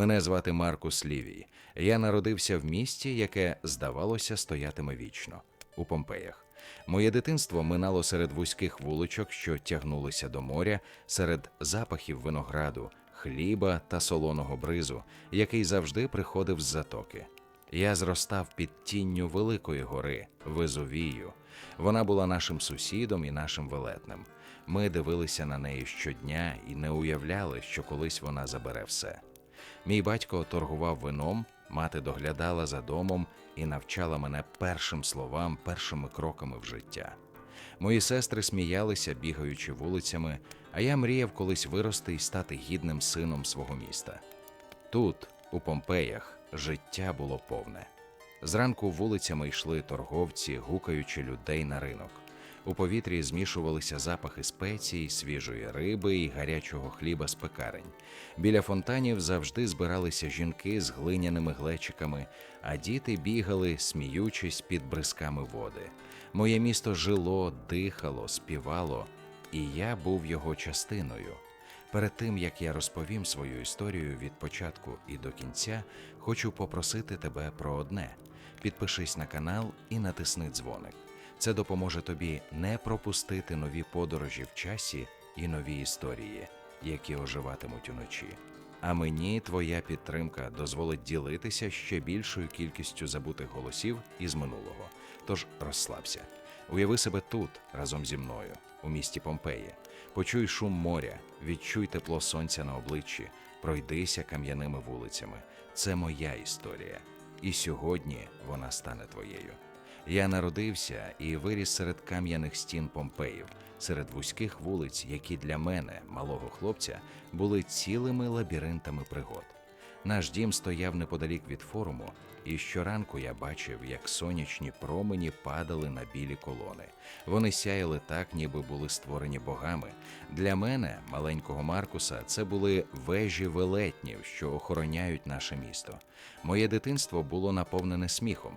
Мене звати Маркус Лівій. Я народився в місті, яке, здавалося, стоятиме вічно у Помпеях. Моє дитинство минало серед вузьких вуличок, що тягнулися до моря, серед запахів винограду, хліба та солоного бризу, який завжди приходив з затоки. Я зростав під тінню великої гори Везувію. Вона була нашим сусідом і нашим велетнем. Ми дивилися на неї щодня і не уявляли, що колись вона забере все. Мій батько торгував вином, мати доглядала за домом і навчала мене першим словам, першими кроками в життя. Мої сестри сміялися, бігаючи вулицями, а я мріяв колись вирости і стати гідним сином свого міста. Тут, у Помпеях, життя було повне. Зранку вулицями йшли торговці, гукаючи людей на ринок. У повітрі змішувалися запахи спецій, свіжої риби і гарячого хліба з пекарень. Біля фонтанів завжди збиралися жінки з глиняними глечиками, а діти бігали, сміючись під бризками води. Моє місто жило, дихало, співало, і я був його частиною. Перед тим як я розповім свою історію від початку і до кінця, хочу попросити тебе про одне: підпишись на канал і натисни дзвоник. Це допоможе тобі не пропустити нові подорожі в часі і нові історії, які оживатимуть уночі. А мені твоя підтримка дозволить ділитися ще більшою кількістю забутих голосів із минулого. Тож розслабся. Уяви себе тут разом зі мною, у місті Помпеї. Почуй шум моря, відчуй тепло сонця на обличчі, пройдися кам'яними вулицями. Це моя історія, і сьогодні вона стане твоєю. Я народився і виріс серед кам'яних стін Помпеїв, серед вузьких вулиць, які для мене, малого хлопця, були цілими лабіринтами пригод. Наш дім стояв неподалік від форуму, і щоранку я бачив, як сонячні промені падали на білі колони. Вони сяяли так, ніби були створені богами. Для мене, маленького Маркуса, це були вежі велетнів, що охороняють наше місто. Моє дитинство було наповнене сміхом.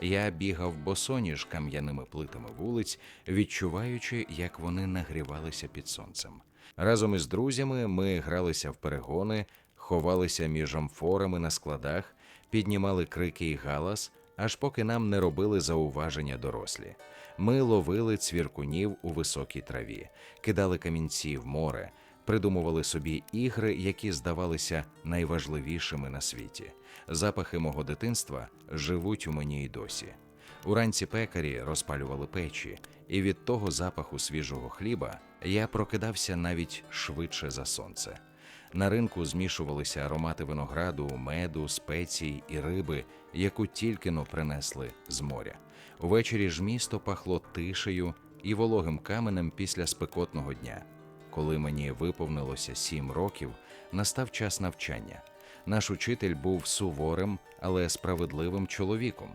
Я бігав босоніж кам'яними плитами вулиць, відчуваючи, як вони нагрівалися під сонцем. Разом із друзями ми гралися в перегони, ховалися між амфорами на складах, піднімали крики і галас, аж поки нам не робили зауваження дорослі. Ми ловили цвіркунів у високій траві, кидали камінці в море, придумували собі ігри, які здавалися найважливішими на світі. Запахи мого дитинства живуть у мені й досі. Уранці пекарі розпалювали печі, і від того запаху свіжого хліба я прокидався навіть швидше за сонце. На ринку змішувалися аромати винограду, меду, спецій і риби, яку тільки но принесли з моря. Увечері ж місто пахло тишею і вологим каменем після спекотного дня. Коли мені виповнилося сім років, настав час навчання. Наш учитель був суворим, але справедливим чоловіком.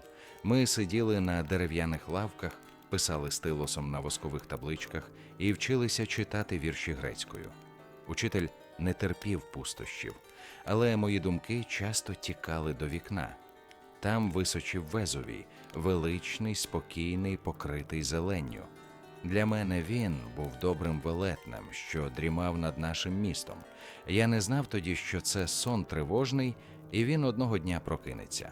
Ми сиділи на дерев'яних лавках, писали стилосом на воскових табличках і вчилися читати вірші грецькою. Учитель не терпів пустощів, але мої думки часто тікали до вікна. Там височив Везувій, величний, спокійний, покритий зеленню. Для мене він був добрим велетнем, що дрімав над нашим містом. Я не знав тоді, що це сон тривожний, і він одного дня прокинеться.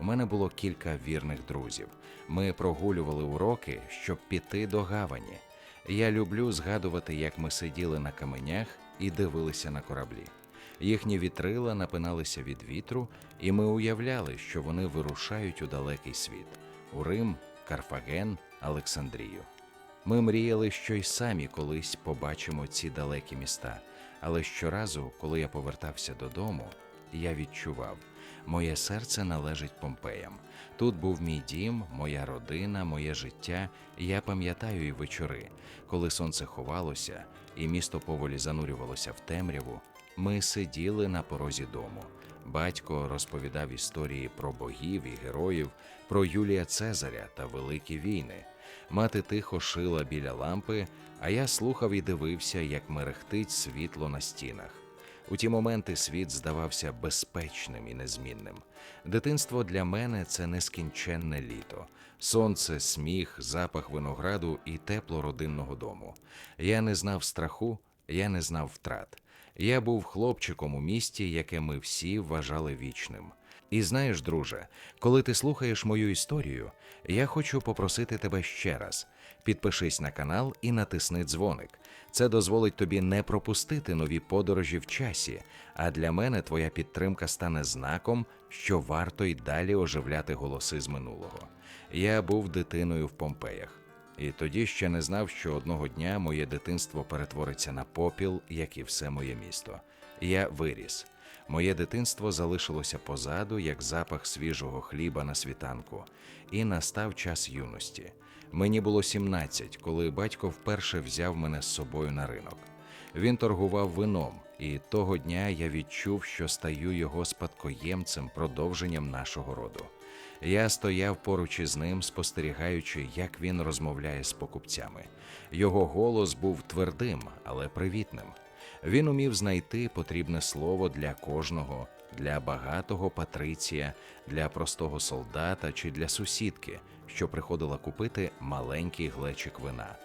У мене було кілька вірних друзів. Ми прогулювали уроки, щоб піти до гавані. Я люблю згадувати, як ми сиділи на каменях і дивилися на кораблі. Їхні вітрила напиналися від вітру, і ми уявляли, що вони вирушають у далекий світ у Рим, Карфаген, Олександрію. Ми мріяли, що й самі колись побачимо ці далекі міста, але щоразу, коли я повертався додому, я відчував, моє серце належить Помпеям. Тут був мій дім, моя родина, моє життя. Я пам'ятаю і вечори, коли сонце ховалося, і місто поволі занурювалося в темряву. Ми сиділи на порозі дому. Батько розповідав історії про богів і героїв, про Юлія Цезаря та великі війни. Мати тихо шила біля лампи, а я слухав і дивився, як мерехтить світло на стінах. У ті моменти світ здавався безпечним і незмінним. Дитинство для мене це нескінченне літо, сонце, сміх, запах винограду і тепло родинного дому. Я не знав страху, я не знав втрат. Я був хлопчиком у місті, яке ми всі вважали вічним. І знаєш, друже, коли ти слухаєш мою історію, я хочу попросити тебе ще раз: підпишись на канал і натисни дзвоник. Це дозволить тобі не пропустити нові подорожі в часі. А для мене твоя підтримка стане знаком, що варто й далі оживляти голоси з минулого. Я був дитиною в Помпеях. І тоді ще не знав, що одного дня моє дитинство перетвориться на попіл, як і все моє місто. Я виріс. Моє дитинство залишилося позаду, як запах свіжого хліба на світанку, і настав час юності. Мені було 17, коли батько вперше взяв мене з собою на ринок. Він торгував вином, і того дня я відчув, що стаю його спадкоємцем, продовженням нашого роду. Я стояв поруч із ним, спостерігаючи, як він розмовляє з покупцями. Його голос був твердим, але привітним. Він умів знайти потрібне слово для кожного, для багатого патриція, для простого солдата чи для сусідки, що приходила купити маленький глечик вина.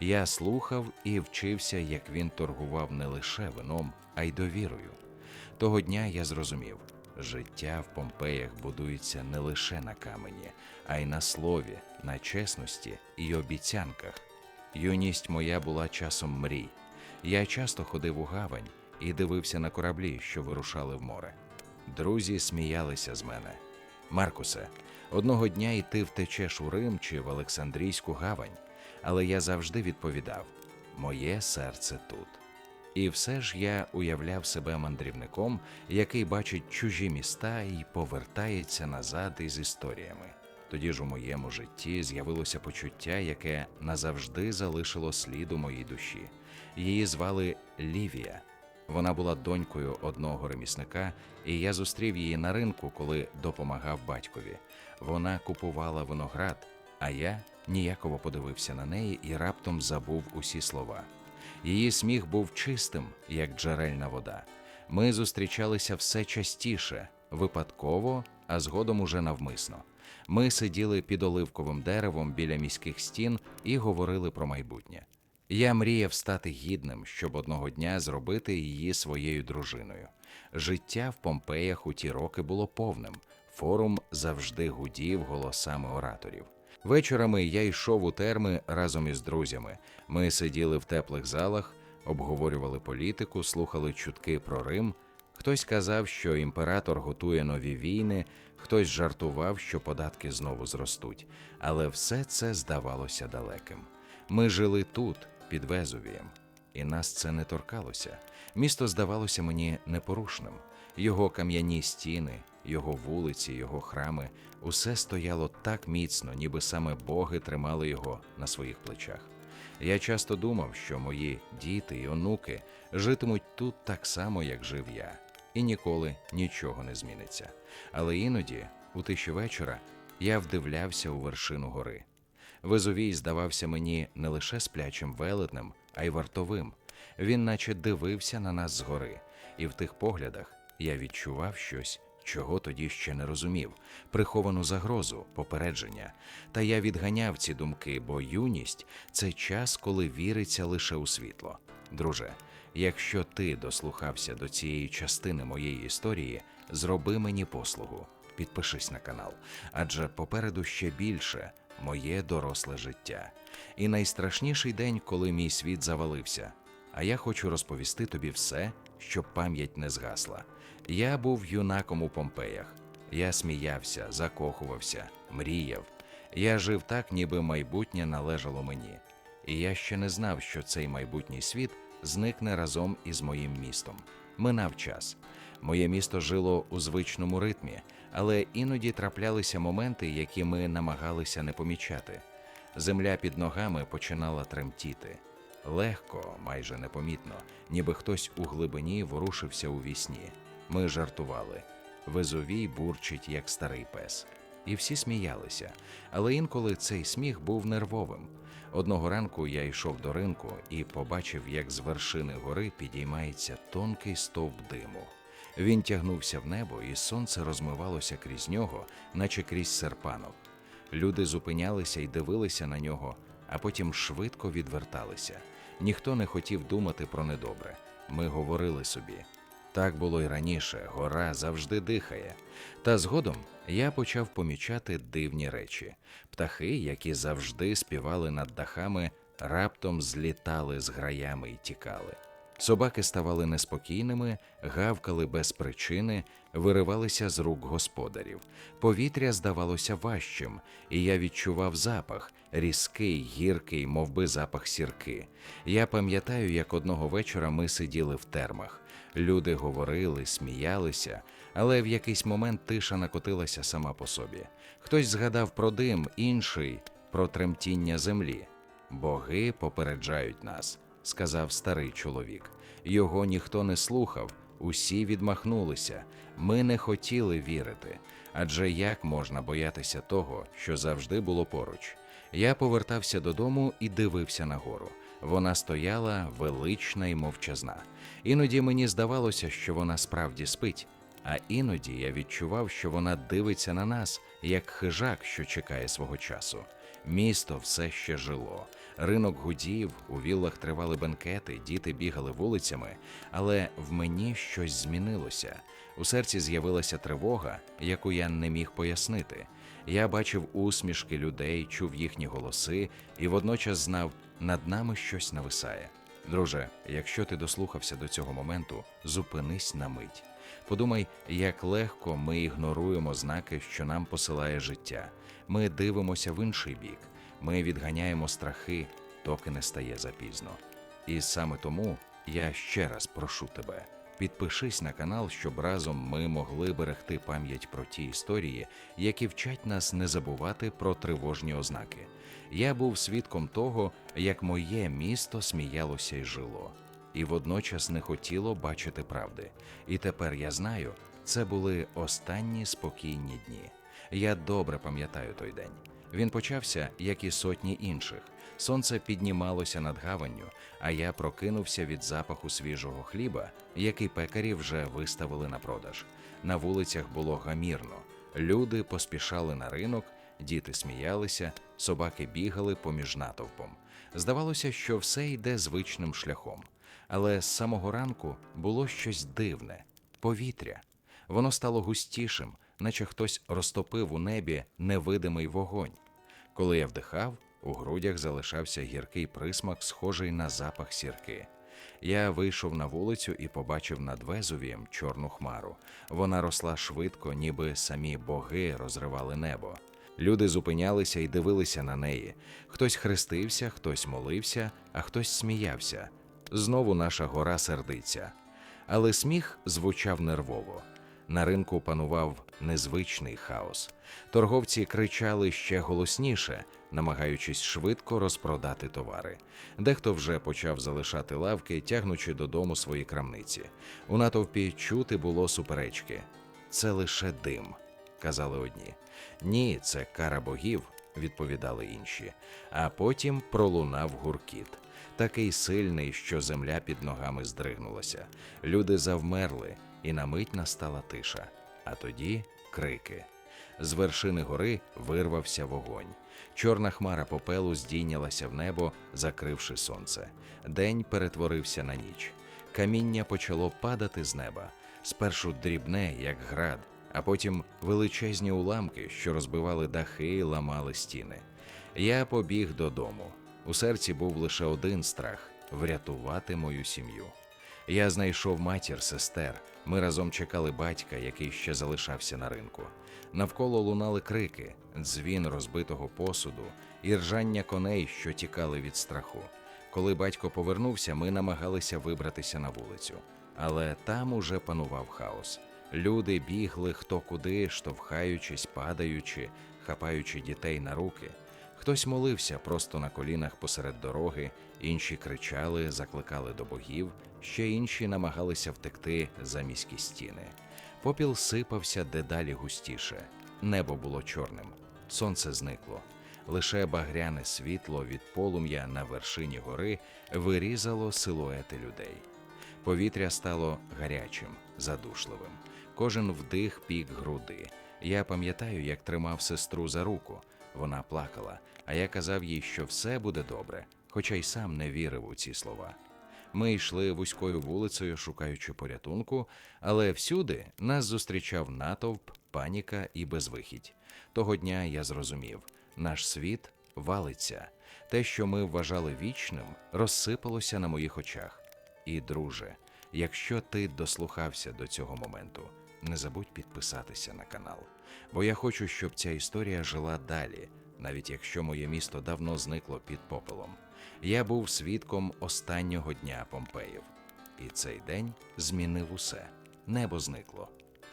Я слухав і вчився, як він торгував не лише вином, а й довірою. Того дня я зрозумів, життя в Помпеях будується не лише на камені, а й на слові, на чесності і обіцянках. Юність моя була часом мрій. Я часто ходив у гавань і дивився на кораблі, що вирушали в море. Друзі сміялися з мене. Маркусе, одного дня і ти втечеш у Рим чи в Олександрійську гавань, але я завжди відповідав: моє серце тут. І все ж я уявляв себе мандрівником, який бачить чужі міста і повертається назад із історіями. Тоді ж у моєму житті з'явилося почуття, яке назавжди залишило слід у моїй душі. Її звали Лівія. Вона була донькою одного ремісника, і я зустрів її на ринку, коли допомагав батькові. Вона купувала виноград, а я ніяково подивився на неї і раптом забув усі слова. Її сміх був чистим, як джерельна вода. Ми зустрічалися все частіше, випадково, а згодом уже навмисно. Ми сиділи під оливковим деревом біля міських стін і говорили про майбутнє. Я мріяв стати гідним, щоб одного дня зробити її своєю дружиною. Життя в Помпеях у ті роки було повним. Форум завжди гудів голосами ораторів. Вечорами я йшов у терми разом із друзями. Ми сиділи в теплих залах, обговорювали політику, слухали чутки про Рим. Хтось казав, що імператор готує нові війни, хтось жартував, що податки знову зростуть, але все це здавалося далеким. Ми жили тут, під Везувієм, і нас це не торкалося. Місто здавалося мені непорушним. Його кам'яні стіни, його вулиці, його храми усе стояло так міцно, ніби саме боги тримали його на своїх плечах. Я часто думав, що мої діти і онуки житимуть тут так само, як жив я, і ніколи нічого не зміниться. Але іноді, у тиші вечора, я вдивлявся у вершину гори. Везувій здавався мені не лише сплячим велетнем, а й вартовим. Він наче дивився на нас згори, і в тих поглядах я відчував щось, чого тоді ще не розумів, приховану загрозу, попередження. Та я відганяв ці думки, бо юність це час, коли віриться лише у світло. Друже, якщо ти дослухався до цієї частини моєї історії, зроби мені послугу, підпишись на канал, адже попереду ще більше моє доросле життя. І найстрашніший день, коли мій світ завалився. А я хочу розповісти тобі все, щоб пам'ять не згасла. Я був юнаком у Помпеях. Я сміявся, закохувався, мріяв. Я жив так, ніби майбутнє належало мені. І я ще не знав, що цей майбутній світ зникне разом із моїм містом. Минав час. Моє місто жило у звичному ритмі, але іноді траплялися моменти, які ми намагалися не помічати. Земля під ногами починала тремтіти. Легко, майже непомітно, ніби хтось у глибині ворушився у вісні. Ми жартували. Везувій бурчить, як старий пес. І всі сміялися, але інколи цей сміх був нервовим. Одного ранку я йшов до ринку і побачив, як з вершини гори підіймається тонкий стовп диму. Він тягнувся в небо, і сонце розмивалося крізь нього, наче крізь серпанок. Люди зупинялися і дивилися на нього, а потім швидко відверталися. Ніхто не хотів думати про недобре. ми говорили собі. Так було й раніше, гора завжди дихає. Та згодом я почав помічати дивні речі. Птахи, які завжди співали над дахами, раптом злітали з граями і тікали. Собаки ставали неспокійними, гавкали без причини, виривалися з рук господарів. Повітря здавалося важчим, і я відчував запах різкий, гіркий, мов би запах сірки. Я пам'ятаю, як одного вечора ми сиділи в термах. Люди говорили, сміялися, але в якийсь момент тиша накотилася сама по собі. Хтось згадав про дим, інший про тремтіння землі. Боги попереджають нас, сказав старий чоловік. Його ніхто не слухав, усі відмахнулися. Ми не хотіли вірити. Адже як можна боятися того, що завжди було поруч? Я повертався додому і дивився нагору. Вона стояла велична і мовчазна. Іноді мені здавалося, що вона справді спить, а іноді я відчував, що вона дивиться на нас, як хижак, що чекає свого часу. Місто все ще жило. Ринок гудів, у віллах тривали бенкети, діти бігали вулицями, але в мені щось змінилося. У серці з'явилася тривога, яку я не міг пояснити. Я бачив усмішки людей, чув їхні голоси і водночас знав, над нами щось нависає. Друже, якщо ти дослухався до цього моменту, зупинись на мить. Подумай, як легко ми ігноруємо знаки, що нам посилає життя. Ми дивимося в інший бік, ми відганяємо страхи, доки не стає запізно. І саме тому я ще раз прошу тебе. Підпишись на канал, щоб разом ми могли берегти пам'ять про ті історії, які вчать нас не забувати про тривожні ознаки. Я був свідком того, як моє місто сміялося й жило, і водночас не хотіло бачити правди. І тепер я знаю, це були останні спокійні дні. Я добре пам'ятаю той день. Він почався, як і сотні інших. Сонце піднімалося над гаванню, а я прокинувся від запаху свіжого хліба, який пекарі вже виставили на продаж. На вулицях було гамірно. Люди поспішали на ринок, діти сміялися, собаки бігали поміж натовпом. Здавалося, що все йде звичним шляхом. Але з самого ранку було щось дивне повітря. Воно стало густішим, наче хтось розтопив у небі невидимий вогонь. Коли я вдихав, у грудях залишався гіркий присмак, схожий на запах сірки. Я вийшов на вулицю і побачив над Везувієм чорну хмару. Вона росла швидко, ніби самі боги розривали небо. Люди зупинялися і дивилися на неї. Хтось хрестився, хтось молився, а хтось сміявся. Знову наша гора сердиться. Але сміх звучав нервово. На ринку панував незвичний хаос. Торговці кричали ще голосніше, намагаючись швидко розпродати товари. Дехто вже почав залишати лавки, тягнучи додому свої крамниці. У натовпі чути було суперечки. Це лише дим, казали одні. Ні, це кара богів, відповідали інші. А потім пролунав гуркіт. Такий сильний, що земля під ногами здригнулася. Люди завмерли, і на мить настала тиша. А тоді крики. З вершини гори вирвався вогонь. Чорна хмара попелу здійнялася в небо, закривши сонце. День перетворився на ніч. Каміння почало падати з неба. Спершу дрібне, як град, а потім величезні уламки, що розбивали дахи і ламали стіни. Я побіг додому. У серці був лише один страх врятувати мою сім'ю. Я знайшов матір, сестер. Ми разом чекали батька, який ще залишався на ринку. Навколо лунали крики, дзвін розбитого посуду і ржання коней, що тікали від страху. Коли батько повернувся, ми намагалися вибратися на вулицю, але там уже панував хаос. Люди бігли хто куди, штовхаючись, падаючи, хапаючи дітей на руки. Хтось молився просто на колінах посеред дороги, інші кричали, закликали до богів, ще інші намагалися втекти за міські стіни. Попіл сипався дедалі густіше. Небо було чорним, сонце зникло. Лише багряне світло від полум'я на вершині гори вирізало силуети людей. Повітря стало гарячим, задушливим. Кожен вдих пік груди. Я пам'ятаю, як тримав сестру за руку. Вона плакала, а я казав їй, що все буде добре, хоча й сам не вірив у ці слова. Ми йшли вузькою вулицею, шукаючи порятунку, але всюди нас зустрічав натовп, паніка і безвихідь. Того дня я зрозумів, наш світ валиться. Те, що ми вважали вічним, розсипалося на моїх очах. І, друже, якщо ти дослухався до цього моменту, не забудь підписатися на канал, бо я хочу, щоб ця історія жила далі, навіть якщо моє місто давно зникло під попелом. Я був свідком останнього дня Помпеїв, і цей день змінив усе. Небо зникло.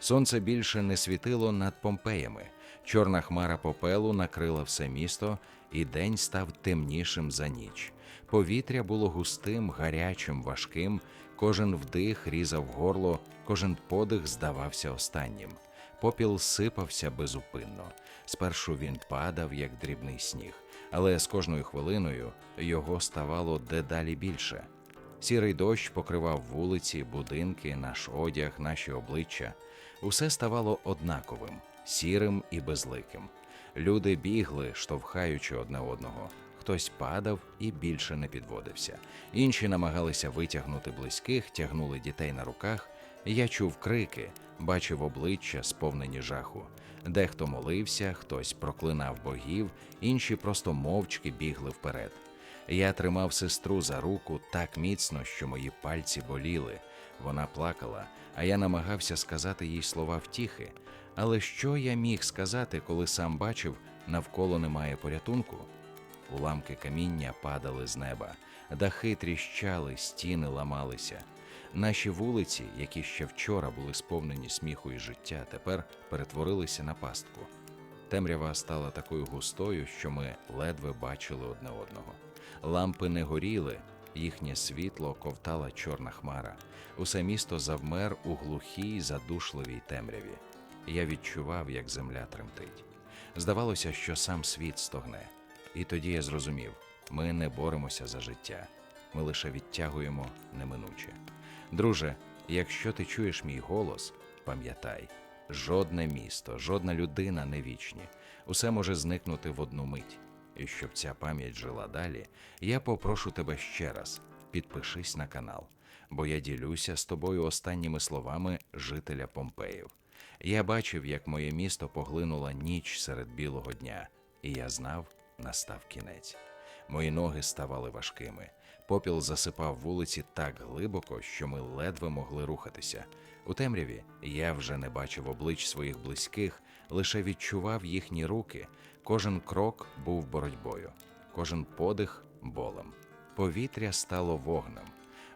Сонце більше не світило над Помпеями. Чорна хмара попелу накрила все місто, і день став темнішим за ніч. Повітря було густим, гарячим, важким. Кожен вдих різав горло, кожен подих здавався останнім. Попіл сипався безупинно. Спершу він падав, як дрібний сніг, але з кожною хвилиною його ставало дедалі більше. Сірий дощ покривав вулиці, будинки, наш одяг, наші обличчя. Усе ставало однаковим, сірим і безликим. Люди бігли, штовхаючи одне одного. Хтось падав і більше не підводився. Інші намагалися витягнути близьких, тягнули дітей на руках. Я чув крики, бачив обличчя, сповнені жаху. Дехто молився, хтось проклинав богів, інші просто мовчки бігли вперед. Я тримав сестру за руку так міцно, що мої пальці боліли. Вона плакала, а я намагався сказати їй слова втіхи. Але що я міг сказати, коли сам бачив, навколо немає порятунку? Уламки каміння падали з неба, дахи тріщали, стіни ламалися. Наші вулиці, які ще вчора були сповнені сміху і життя, тепер перетворилися на пастку. Темрява стала такою густою, що ми ледве бачили одне одного. Лампи не горіли, їхнє світло ковтала чорна хмара. Усе місто завмер у глухій, задушливій темряві. Я відчував, як земля тремтить. Здавалося, що сам світ стогне. І тоді я зрозумів: ми не боремося за життя, ми лише відтягуємо неминуче. Друже, якщо ти чуєш мій голос, пам'ятай, жодне місто, жодна людина не вічні, усе може зникнути в одну мить. І щоб ця пам'ять жила далі, я попрошу тебе ще раз підпишись на канал, бо я ділюся з тобою останніми словами жителя Помпеїв. Я бачив, як моє місто поглинула ніч серед білого дня, і я знав, настав кінець. Мої ноги ставали важкими. Попіл засипав вулиці так глибоко, що ми ледве могли рухатися. У темряві я вже не бачив облич своїх близьких, лише відчував їхні руки. Кожен крок був боротьбою, кожен подих болем. Повітря стало вогнем.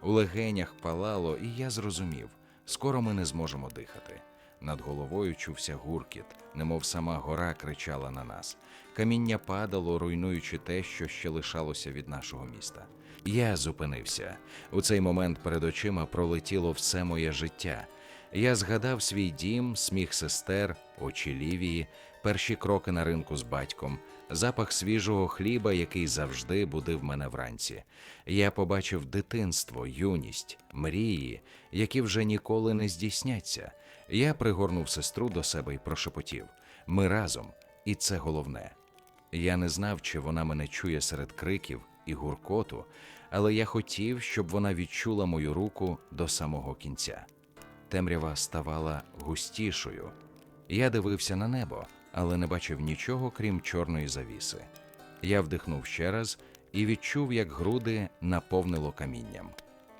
У легенях палало, і я зрозумів, скоро ми не зможемо дихати. Над головою чувся гуркіт, немов сама гора кричала на нас. Каміння падало, руйнуючи те, що ще лишалося від нашого міста. Я зупинився. У цей момент перед очима пролетіло все моє життя. Я згадав свій дім, сміх сестер, очі лівії, перші кроки на ринку з батьком, запах свіжого хліба, який завжди будив мене вранці. Я побачив дитинство, юність, мрії, які вже ніколи не здійсняться. Я пригорнув сестру до себе і прошепотів: ми разом, і це головне. Я не знав, чи вона мене чує серед криків і гуркоту, але я хотів, щоб вона відчула мою руку до самого кінця. Темрява ставала густішою. Я дивився на небо, але не бачив нічого, крім чорної завіси. Я вдихнув ще раз і відчув, як груди наповнило камінням.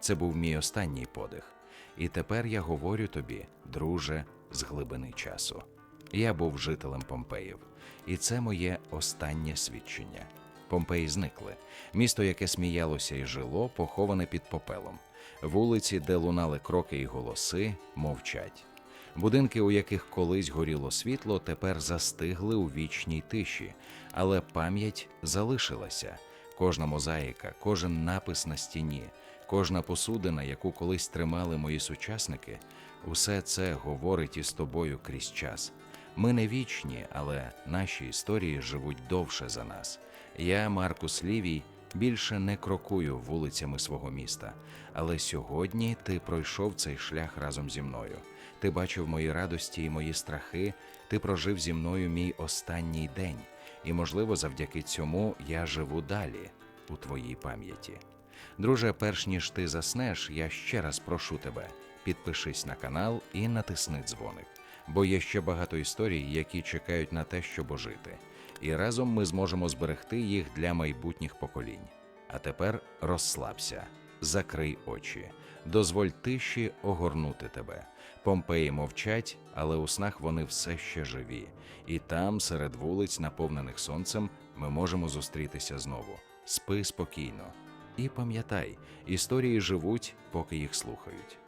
Це був мій останній подих. І тепер я говорю тобі, друже, з глибини часу. Я був жителем Помпеїв, і це моє останнє свідчення. Помпеї зникли. Місто, яке сміялося і жило, поховане під попелом. Вулиці, де лунали кроки і голоси, мовчать. Будинки, у яких колись горіло світло, тепер застигли у вічній тиші, але пам'ять залишилася. Кожна мозаїка, кожен напис на стіні, кожна посудина, яку колись тримали мої сучасники, усе це говорить із тобою крізь час. Ми не вічні, але наші історії живуть довше за нас. Я, Маркус Лівій, більше не крокую вулицями свого міста, але сьогодні ти пройшов цей шлях разом зі мною. Ти бачив мої радості і мої страхи, ти прожив зі мною мій останній день, і, можливо, завдяки цьому я живу далі у твоїй пам'яті. Друже, перш ніж ти заснеш, я ще раз прошу тебе, підпишись на канал і натисни дзвоник, бо є ще багато історій, які чекають на те, щоб ожити. І разом ми зможемо зберегти їх для майбутніх поколінь. А тепер розслабся, закрий очі, дозволь тиші огорнути тебе. Помпеї мовчать, але у снах вони все ще живі. І там, серед вулиць, наповнених сонцем, ми можемо зустрітися знову. Спи спокійно. І пам'ятай, історії живуть, поки їх слухають.